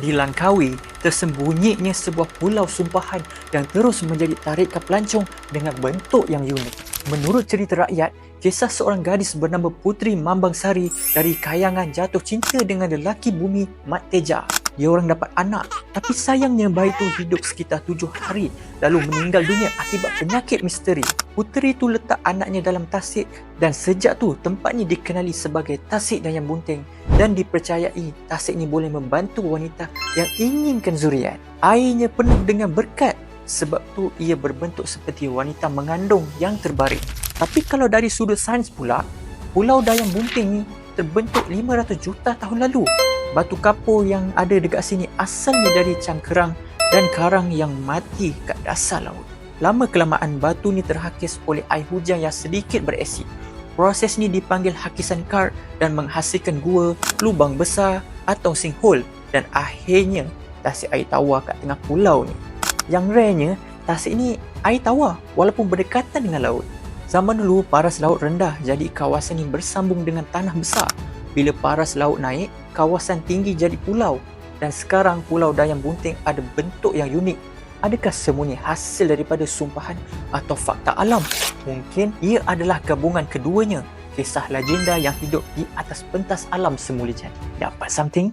Di Langkawi, tersembunyinya sebuah pulau sumpahan yang terus menjadi tarikan pelancong dengan bentuk yang unik. Menurut cerita rakyat, kisah seorang gadis bernama Putri Mambang Sari dari Kayangan jatuh cinta dengan lelaki bumi Mat Teja. Dia orang dapat anak, tapi sayangnya bayi itu hidup sekitar tujuh hari lalu meninggal dunia akibat penyakit misteri. Puteri itu letak anaknya dalam tasik dan sejak tu tempatnya dikenali sebagai tasik Dayang Bunting dan dipercayai tasik ini boleh membantu wanita yang inginkan zuriat. Airnya penuh dengan berkat sebab tu ia berbentuk seperti wanita mengandung yang terbaring. Tapi kalau dari sudut sains pula, Pulau Dayang Bunting ni terbentuk 500 juta tahun lalu. Batu kapur yang ada dekat sini asalnya dari cangkerang dan karang yang mati kat dasar laut. Lama kelamaan batu ni terhakis oleh air hujan yang sedikit beresid. Proses ni dipanggil hakisan kar dan menghasilkan gua, lubang besar atau sinkhole dan akhirnya tasik air tawar kat tengah pulau ni. Yang rarenya, tasik ni air tawar walaupun berdekatan dengan laut. Zaman dulu paras laut rendah jadi kawasan ini bersambung dengan tanah besar. Bila paras laut naik, kawasan tinggi jadi pulau dan sekarang Pulau Dayang Bunting ada bentuk yang unik. Adakah semuanya hasil daripada sumpahan atau fakta alam? Mungkin ia adalah gabungan keduanya. Kisah legenda yang hidup di atas pentas alam semula jadi. Dapat something?